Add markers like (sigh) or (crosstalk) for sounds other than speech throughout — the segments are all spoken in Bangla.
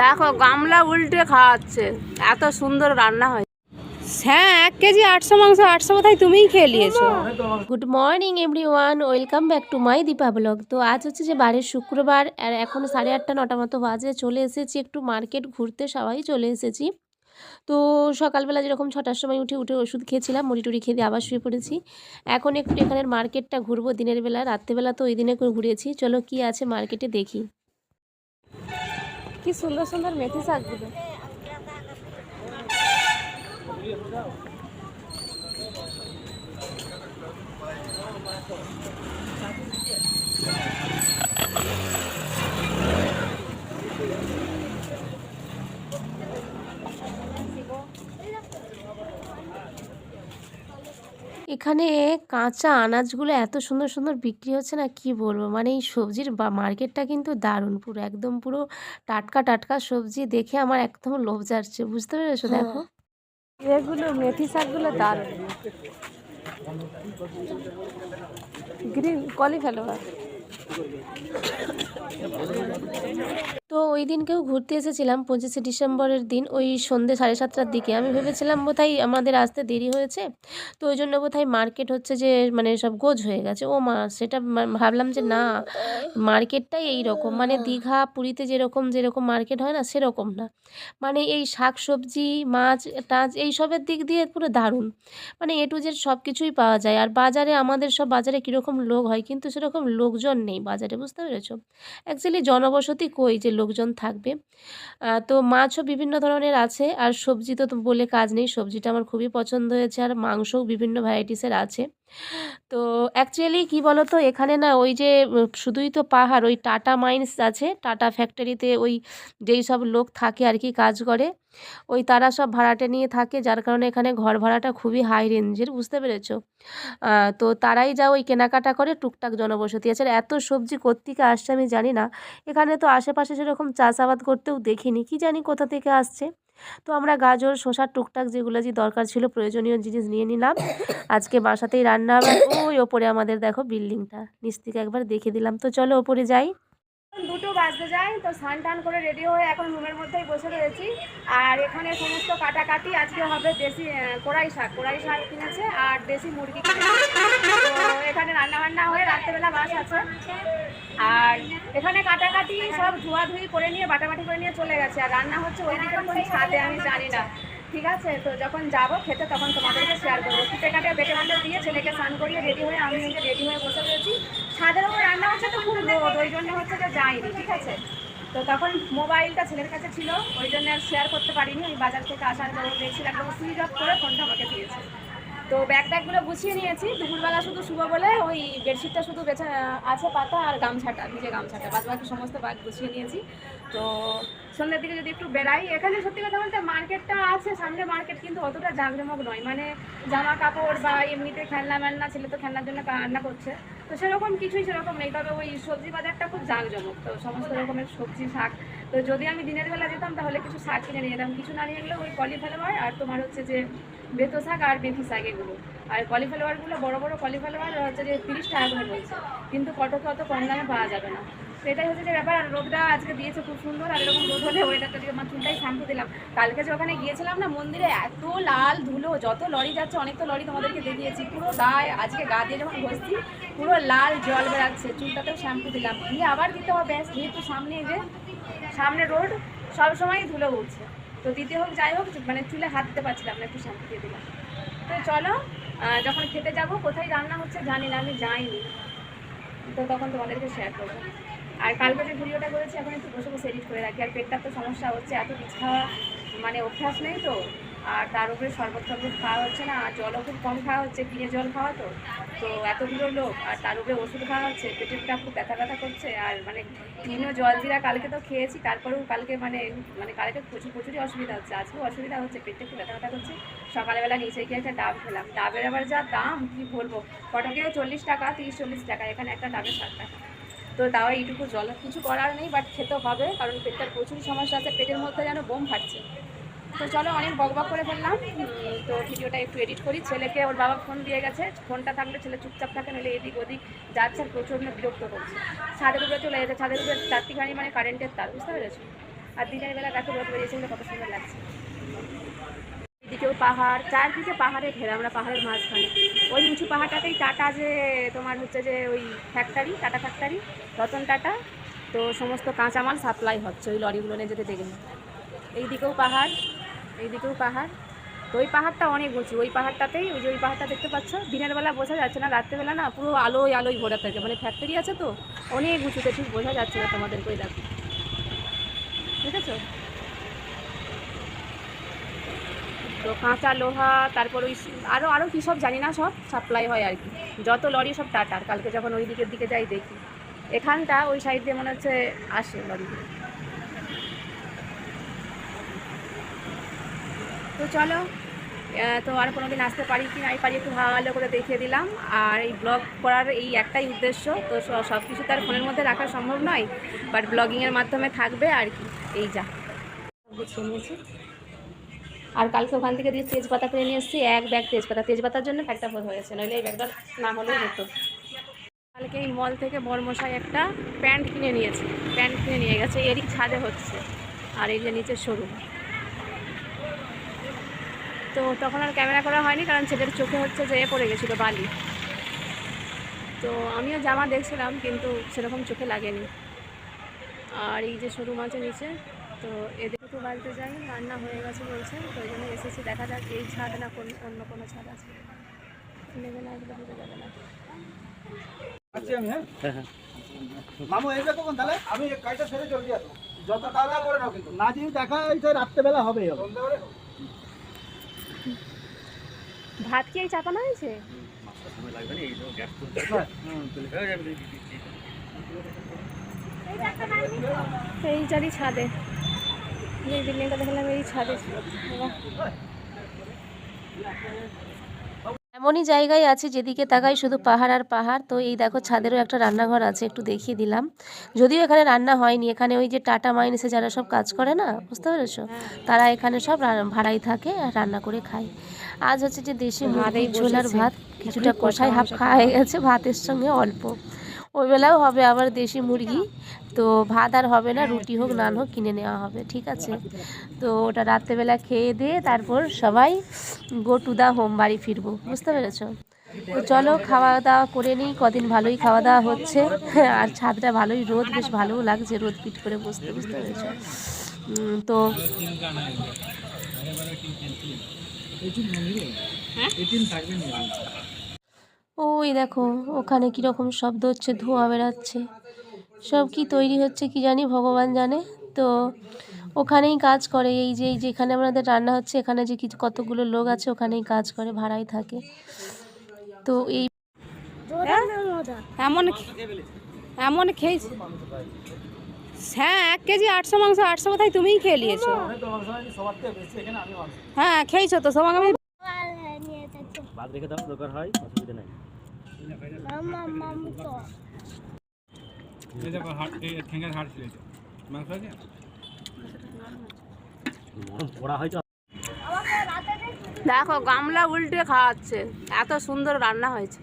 দেখো গামলা উল্টে খাওয়াচ্ছে। এত সুন্দর রান্না হয়। হ্যাঁ এক কেজি আটশো মাংস আটশো কোথায় তুমিই খেয়ে নিয়েছো। Good morning everyone welcome back to my Dipa blog তো আজ হচ্ছে যে বারের শুক্রবার আর এখন সাড়ে আটটা নটা মতো বাজে। চলে এসেছি একটু মার্কেট ঘুরতে সবাই চলে এসেছি। তো সকালবেলা যেরকম ছটার সময় উঠে উঠে ওষুধ খেয়েছিলাম মুড়ি টুড়ি খেয়ে দিয়ে আবার শুয়ে পড়েছি। এখন একটু এখানের মার্কেটটা ঘুরবো দিনের বেলা রাত্রেবেলা তো ওই দিনে করে ঘুরেছি। চলো কি আছে মার্কেটে দেখি। কি সুন্দর সুন্দর মেথি শাকগুলো এখানে কাঁচা আনাজগুলো এত সুন্দর সুন্দর বিক্রি হচ্ছে না কি বলব? মানে এই সবজির বা মার্কেটটা কিন্তু দারুণ পুরো একদম পুরো টাটকা টাটকা সবজি দেখে আমার একদম লোভ যাচ্ছে বুঝতে পেরেছ? দেখো। এগুলো মেথি শাকগুলো দারুণ। Green cauliflower. তো ওই দিনকেও ঘুরতে এসেছিলাম, পঁচিশে ডিসেম্বরের দিন, ওই সন্ধ্যে সাড়ে সাতটার দিকে। আমি ভেবেছিলাম বোধহয় আমাদের আসতে দেরি হয়েছে, তো ওই জন্য বোধহয় মার্কেট হচ্ছে যে মানে সব গোজ হয়ে গেছে। ও মা, সেটা ভাবলাম যে না, মার্কেটটাই এই রকম মানে দীঘা, পুরীতে যেরকম যেরকম মার্কেট হয় না, সেরকম না। মানে এই শাক সবজি মাছ, টাছ এইসবের দিক দিয়ে পুরো দারুণ। মানে এ টু জেড সব কিছুই পাওয়া যায়, আর বাজারে, আমাদের সব বাজারে কীরকম লোক হয়, কিন্তু সেরকম লোকজন নেই বাজারে, বুঝতে পেরেছ? অ্যাকচুয়ালি জনবসতি কই যে লোকজন থাকবে। তো মাছও বিভিন্ন ধরনের আছে, আর সবজি তো তো বলে কাজ নেই, সবজিটা আমার খুবই পছন্দ হয়েছে, আর মাংসও বিভিন্ন ভ্যারাইটিসের আছে। তো অ্যাকচুয়ালি কি বলতো, এখানে না ওই যে শুধুই তো পাহাড়, ওই টাটা মাইন্স আছে, টাটা ফ্যাক্টরিতে ওই যেই সব লোক থাকে আর কি কাজ করে ওই তারা সব ভাড়াটে নিয়ে থাকে, যার কারণে এখানে ঘর ভাড়াটা খুবই হাই রেঞ্জের বুঝতে পেরেছ? তো তারাই যা ওই কেনাকাটা করে টুকটাক জনবসতি। আছে এত সবজি কোত্থেকে আসছে আমি জানি না। এখানে তো আশেপাশে সেরকম চাষাবাদ করতেও দেখিনি। কি জানি কোথা থেকে আসছে? তো আমরা গাজর শসার টুকটাক যেগুলো যে দরকার ছিল প্রয়োজনীয় জিনিস নিয়ে নিলাম। আজকে বাসাতেই রান্না হবে। ওই ওপরে আমাদের দেখো বিল্ডিংটা। নিচ থেকে একবার দেখে দিলাম। তো চলো ওপরে যাই। দুটো বাজতে যাই তো স্নান টান করে রেডি হয়ে এখন রুমের মধ্যেই বসে রয়েছি। আর এখানে সমস্ত কাটাকাটি, আজকে হবে দেশি কড়াই শাক। কড়াই শাক কিনেছে আর দেশি মুরগি তো এখানে রান্না বান্না হয়ে রাত্রেবেলা বাস আছে। আর এখানে কাটাকাটি সব ধোয়াধুয়ি করে নিয়ে, বাটাবাটি করে নিয়ে চলে গেছে। আর রান্না হচ্ছে ওই দিকে কোন ছাদে, আমি জানি না। ঠিক আছে? তো যখন যাব খেতে তখন তোমাদেরকে শেয়ার করব। খেতে কাটে বেটে বাটে দিয়ে ছেলেকে স্নান করিয়ে রেডি হয়ে আমি নিজে রেডি হয়ে বসে রয়েছি। ছাদের উপর রান্না হচ্ছে তো খুব ওই জন্য হচ্ছে যে যাইনি, ঠিক আছে? তো তখন মোবাইলটা ছেলের কাছে ছিল, ওই জন্য আর শেয়ার করতে পারিনি। ওই বাজার থেকে আসার পর দেখছি একদম সুইচ অফ করে ফোনটা আমাকে দিয়েছে। তো ব্যাগ ট্যাগগুলো গুছিয়ে নিয়েছি। দুপুরবেলা শুধু শুভ বলে ওই বেডশিটটা শুধু বেছে, আছে পাতা আর গামছাটা ভিজে গামছাটা বাদ বাকি সমস্ত ব্যাগ গুছিয়ে নিয়েছি। তো সন্ধ্যের দিকে যদি একটু বেড়াই এখানে সত্যি কথা বলতে মার্কেটটা আছে সামনে মার্কেট কিন্তু অতটা জাঁকজমক নয়। মানে জামা কাপড় বা এমনিতে খেলনা মেলনা ছেলে তো খেলনার জন্য রান্না করছে। তো সেরকম কিছুই সেরকম নেই তবে ওই সবজি বাজারটা খুব জাঁকজমক। তো সমস্ত রকমের সবজি শাক। তো যদি আমি দিনের বেলা যেতাম তাহলে কিছু শাক কিনে নিয়ে যেতাম। কিছু না নিয়ে গেলে ওই কলিফ্লাওয়ার আর তোমার হচ্ছে যে বেতো শাক আর মেথি শাক এগুলো। আর কলিফ্লাওয়ারগুলো বড় বড় কলিফ্লাওয়ার হচ্ছে যে তিরিশ টাকা করে বলছে। কিন্তু কটকে অত কম দামে পাওয়া যাবে না। তো এটাই হচ্ছে যে ব্যাপার, আর রোদটা আজকে দিয়েছে খুব সুন্দর, আর এরকম রোদ হলে ওয়েদারটা দিয়ে আমার চুলটাই শ্যাম্পু দিলাম। কালকে যে ওখানে গিয়েছিলাম না, মন্দিরে এত লাল ধুলো, যত লরি যাচ্ছে অনেক তো লরি তোমাদেরকে দেখিয়েছি, পুরো গায়ে আজকে গা দিয়ে যখন ঘষছি পুরো লাল জল বেরাচ্ছে চুলটাতেও শ্যাম্পু দিলাম। দিয়ে আবার দিতে হবে যেহেতু সামনে যে, সামনে রোড, সব সময় ধুলো উঠছে। তো দিতে হোক, যাই হোক মানে চুলে হাত দিতে পারছিলাম না, একটু শ্যাম্পু দিয়ে দিলাম। তো চলো যখন খেতে যাব, কোথায় রান্না হচ্ছে জানি না, আমি যাইনি। তো তখন তোমাদেরকে শেয়ার করব। আর কালকে যে ভিডিওটা করেছি, এখন একটু বসে বসে এডিট করে রাখি। আর পেটটার তো সমস্যা হচ্ছে, এত বীজ খাওয়া মানে অভ্যাস নেই তো। আর তার উপরে শরবত টরবত খাওয়া হচ্ছে না, আর জলও খুব কম খাওয়া হচ্ছে কিনে জল খাওয়া তো। তো এতগুলো লোক, আর তার উপরে ওষুধ খাওয়া হচ্ছে পেটেরটা খুব ব্যথা ব্যথা করছে। আর মানে কিনো জল জিরা কালকে তো খেয়েছি, তারপরেও কালকে মানে মানে কালকে প্রচুর, প্রচুরই অসুবিধা হচ্ছে। আজকেও অসুবিধা হচ্ছে, পেটটা খুব ব্যথা ব্যথা করছে। সকালবেলা নিচে গিয়ে একটা ডাব খেলাম। ডাবের আবার যা দাম, কি বলব? কটকেও চল্লিশ টাকা, তিরিশ, চল্লিশ টাকা। এখানে একটা ডাবের ষাট টাকা। তো তাও এইটুকু জল কিছু করার নেই বাট খেতে হবে, কারণ পেটটার প্রচুর সমস্যা আছে, পেটের মধ্যে যেন বোম ফাটছে। তো চলো অনেক বকবক করে ফেললাম তো ভিডিওটা একটু এডিট করি, ছেলেকে ওর বাবা ফোন দিয়ে গেছে ফোনটা থাকলে ছেলে চুপচাপ থাকে, নাহলে এদিক ওদিক যাচ্ছে প্রচণ্ড বিরক্ত করছে। ছাদের উপরে চলে যেতে ছাদের উপরে চারটিখানি মানে কারেন্টের তার, বুঝতে পেরেছ? আর দিনের বেলা দেখো রোদ বেরিয়েছে কত সুন্দর লাগছে। এদিকেও পাহাড়, চারদিকে পাহাড়ে ঘেরা, আমরা পাহাড়ের মাঝখানে। ওই উঁচু পাহাড়টাতেই টাটা যে তোমার হচ্ছে যে ওই ফ্যাক্টরি টাটা ফ্যাক্টরি রতন টাটা। তো সমস্ত কাঁচামাল সাপ্লাই হচ্ছে, ওই লরিগুলো নিয়ে যেতে দেখে এইদিকেও পাহাড় এইদিকেও পাহাড়। তো ওই পাহাড়টা অনেক উঁচু, ওই পাহাড়টাতেই, ওই যে ওই পাহাড়টা দেখতে পাচ্ছ, দিনের বেলা বোঝা যাচ্ছে না, রাত্রেবেলা না পুরো আলোয় আলোয় ভরা থাকে। মানে ফ্যাক্টরি আছে তো, অনেক উঁচুতে, ঠিক বোঝা যাচ্ছে না তোমাদেরকে ওই দেখো বুঝেছ? তো কাঁচা লোহা, তারপর ওই আরও আরও কী সব জানি না সব সাপ্লাই হয় আর কি। যত লরি সব টাটার, কালকে যখন ওই দিকের দিকে যাই দেখি। এখানটা ওই সাইড দিয়ে মনে হচ্ছে আসে লরিগুলো তো চলো তো আর কোনো দিন আসতে পারি কি নাই পারি একটু ভালো করে দেখিয়ে দিলাম। আর এই ব্লগ করার এই একটাই উদ্দেশ্য, তো সব কিছু তার ফোনের মধ্যে রাখা সম্ভব নয় বাট ব্লগিংয়ের মাধ্যমে থাকবে আর কি। এই যা। গুছিয়ে নিয়েছি আর কালকে ওখান থেকে দিয়ে তেজপাতা কিনে নিয়ে এসেছি, এক ব্যাগ তেজপাতা। তেজপাতার জন্য ব্যাগটা ভোর হয়েছে নইলে এই ব্যাগটা না হলে হতো। কালকে এই মল থেকে বড়মশাই একটা প্যান্ট কিনে নিয়েছে প্যান্ট কিনে নিয়ে গেছে, এরই ছাদে হচ্ছে। আর এই যে নিচে শোরুম তো তখন আর ক্যামেরা করা হয়নি, কারণ ছেলের চোখে হচ্ছে যে পড়ে গেছিল বালি। তো আমিও জামা দেখছিলাম, কিন্তু সেরকম চোখে লাগেনি। আর এই যে শোরুম আছে নিচে, তো এদের একটু বাড়িতে যাই রান্না হয়ে গেছে বলছে তো ওই জন্য এসেছি দেখা যাক এই ছাদ না কোন অন্য কোনো ছাদ আছে। নেবে না বোঝা যাবে না। হ্যাঁ? মামু এসে কখন তাহলে? আমি কাজটা সেরে জলদি আসব যত তাড়া করে নাও কিন্তু। না যদি দেখা হয়েছে রাত্রেবেলা হবে। ভাত কি এই চাপানো হয়েছে? এই চারি ছাদে। যে বিল্ডিংটা দেখলাম এই ছাদে বাবা। এমনই জায়গায় আছে যেদিকে তাকাই শুধু পাহাড় আর পাহাড়। তো এই দেখো ছাদেরও একটা রান্নাঘর আছে একটু দেখিয়ে দিলাম। যদিও এখানে রান্না হয়নি এখানে ওই যে টাটা মাইনিসে যারা সব কাজ করে না বুঝতে পেরেছ? তারা এখানে সব ভাড়াই থাকে আর রান্না করে খায়। আজ হচ্ছে যে দেশি মুরগির ঝোল আর ভাত কিছুটা কষাই হাফ খাওয়া হয়ে গেছে ভাতের সঙ্গে অল্প। ওই বেলাও হবে আবার দেশি মুরগি। তো ভাত আর হবে না, রুটি হোক, নান হোক, কিনে নেওয়া হবে, ঠিক আছে? তো ওটা রাত্রেবেলা খেয়ে দিয়ে তারপর সবাই গো টু দা হোম বাড়ি ফিরবো, বুঝতে পেরেছ? তো চলো খাওয়া দাওয়া করে নিই, কদিন ভালোই খাওয়া দাওয়া হচ্ছে। আর ছাদটা ভালোই, রোদ বেশ ভালোও লাগছে, রোদ পিট করে বসতে, বুঝতে পেরেছ? তো ওই দেখো, ওখানে কীরকম শব্দ হচ্ছে, ধোঁয়া বেরাচ্ছে। সব কি তৈরি হচ্ছে কি জানি ভগবান জানে। তো ওখানেই কাজ করে এই যে এই যেখানে আমাদের রান্না হচ্ছে এখানে যে কিছু কতগুলো লোক আছে ওখানেই কাজ করে ভাড়াই থাকে। তো এই এমন এমন খেয়েছি। হ্যাঁ এক কেজি আটশো মাংস আটশো কোথায় তুমিই খেয়ে নিয়েছো। হ্যাঁ খেয়েছো তো তোমাকে আমি ভাত রেখে দাও দরকার হয় অসুবিধা নাই। এই দেখো। মাংস আছে? গামলা উল্টে খাওয়াচ্ছে। এত সুন্দর রান্না হয়েছে।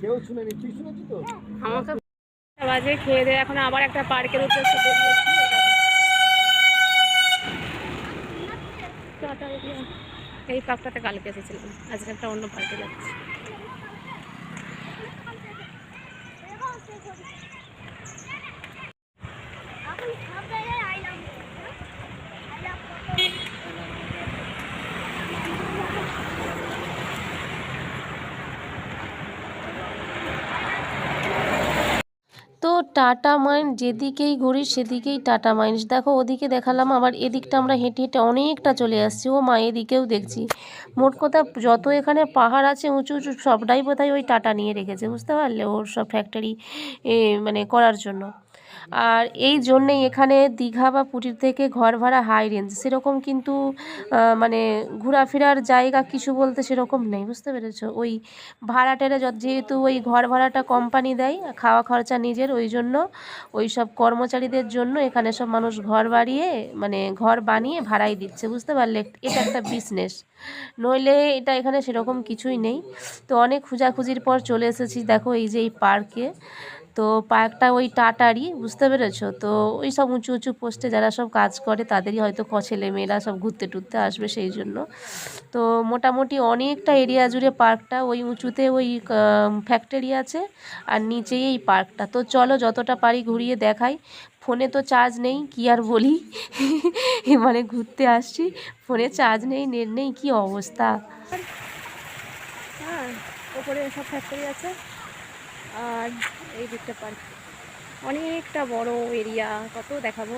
কেউ শুনেনি। তুই শুনেছি তো? আমাকে বাজে খেয়ে দিয়ে এখন আবার একটা পার্কের উদ্দেশ্যে। এই পার্কটাতে কালকে এসেছিলাম। আজকে একটা অন্য পার্কে যাচ্ছি তো টাটা মাইন্স যেদিকেই ঘুরি সেদিকেই টাটা মাইন্স দেখো, ওদিকে দেখালাম, আবার এদিকটা আমরা হেঁটে হেঁটে অনেকটা চলে আসছি। ও মা, এদিকেও দেখছি। মোট কথা, যত এখানে পাহাড় আছে উঁচু উঁচু, সবটাই বোধহয় ওই টাটা নিয়ে রেখেছে, বুঝতে পারলে? ওর সব ফ্যাক্টরি মানে করার জন্য। আর এই জন্যেই এখানে দীঘা বা পুরীর থেকে ঘর ভাড়া হাই রেঞ্জ সেরকম কিন্তু মানে ঘোরাফেরার জায়গা কিছু বলতে সেরকম নেই, বুঝতে পেরেছ? ওই ভাড়াটেরা যত- যেহেতু ওই ঘর ভাড়াটা কোম্পানি দেয়, খাওয়া খরচা নিজের, ওই জন্য ওই সব কর্মচারীদের জন্য এখানে সব মানুষ ঘর বাড়িয়ে মানে ঘর বানিয়ে ভাড়াই দিচ্ছে, বুঝতে পারলে? এটা একটা বিজনেস নইলে এটা এখানে সেরকম কিছুই নেই। তো অনেক খোঁজাখুঁজির পর চলে এসেছি, দেখো এই যে এই পার্কে তো পার্কটা ওই টাটারই, বুঝতে পেরেছ? তো ওই সব উঁচু উঁচু পোস্টে যারা সব কাজ করে, তাদেরই হয়তো ক ছেলেমেয়েরা সব ঘুরতে টুরতে আসবে সেই জন্য। তো মোটামুটি অনেকটা এরিয়া জুড়ে পার্কটা, ওই উঁচুতে ওই ফ্যাক্টরি আছে আর নিচেই এই পার্কটা। তো চলো যতটা পারি ঘুরিয়ে দেখাই। ফোনে তো চার্জ নেই, কি আর বলি? (laughs) মানে ঘুরতে আসছি, ফোনে চার্জ নেই নেট নেই, কি অবস্থা? হ্যাঁ ওপরে সব ফ্যাক্টরি আছে। আর এই দিকটা পার্ক অনেকটা বড় এরিয়া কত দেখাবো?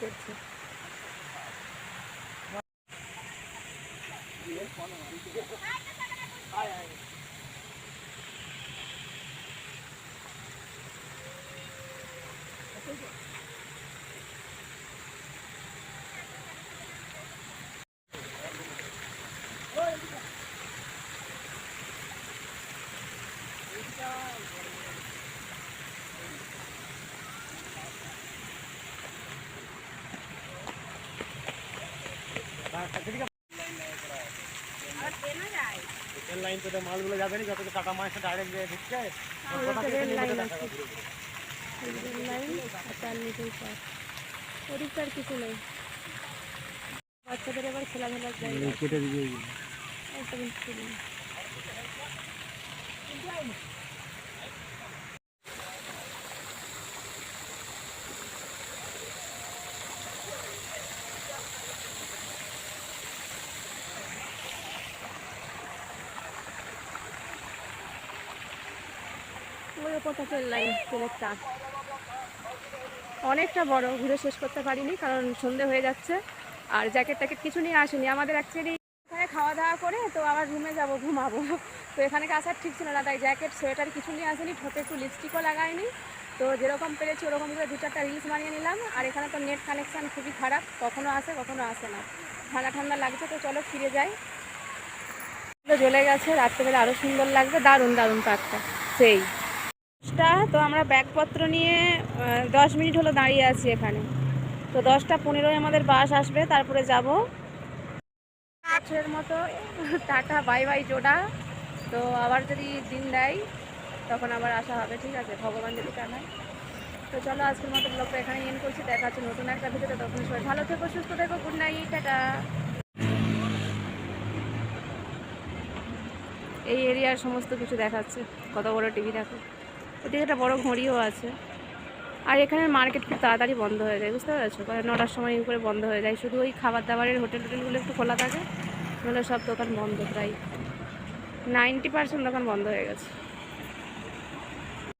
করছে লাইন তো মালগুলো যাবে না যত টাটা মাসে ডাইরেক্ট ঢুকছে রেল লাইন আছে। রেল লাইন আর তার নিচেই পার্ক ওদিকটা আর কিছু নেই। বাচ্চাদের এবার খেলাধুলার জায়গা কেটে দিয়ে ট্রেন লাইন ট্রেনের অনেকটা বড় ঘুরে শেষ করতে পারিনি কারণ সন্ধে হয়ে যাচ্ছে আর জ্যাকেট ট্যাকেট কিছু নিয়ে আসেনি। আমাদের অ্যাকচুয়ালি এখানে খাওয়া দাওয়া করে, তো আবার রুমে যাব, ঘুমাবো। তো এখানে আসার ঠিক ছিল না, তাই জ্যাকেট সোয়েটার কিছু নিয়ে আসেনি, ঠোঁটে একটু লিপস্টিকও লাগাইনি। তো যেরকম পেরেছি ওরকম করে দু চারটা রিলস বানিয়ে নিলাম। আর এখানে তো নেট কানেকশান খুবই খারাপ, কখনো আসে কখনো আসে না। ঠান্ডা ঠান্ডা লাগছে, তো চলো ফিরে যাই। জ্বলে গেছে, রাত্রেবেলা আরও সুন্দর লাগবে, দারুণ দারুণ পার্কটা। সেই। দশটা, তো আমরা ব্যাগপত্র নিয়ে দশ মিনিট হলো দাঁড়িয়ে আছি এখানে। তো দশটা পনেরোই আমাদের বাস আসবে, তারপরে যাব। আছের মতো, টাটা, বাই বাই, জোড়া। তো আবার যদি দিন দেয়, তখন আবার আসা হবে, ঠিক আছে? ভগবান যদি টানায় তো চলো, আজকের মতো ব্লগটা এখানে এন্ড করছি। দেখা নতুন একটা ভিডিওতে তখন সবাই ভালো থেকো, সুস্থ থেকো গুড নাইট টাটা। এই এরিয়ার সমস্ত কিছু দেখাচ্ছে। কত বড় টিভি দেখো। ওদিকে একটা বড়ো ঘড়িও আছে। আর এখানে মার্কেট খুব তাড়াতাড়ি বন্ধ হয়ে যায়, বুঝতে পারছ? কারণ নটার সময় করে বন্ধ হয়ে যায়। শুধু ওই খাবার দাবারের হোটেল টোটেলগুলো একটু খোলা থাকে, নাহলে সব দোকান বন্ধ প্রায়। নাইনটি পার্সেন্ট দোকান বন্ধ হয়ে গেছে।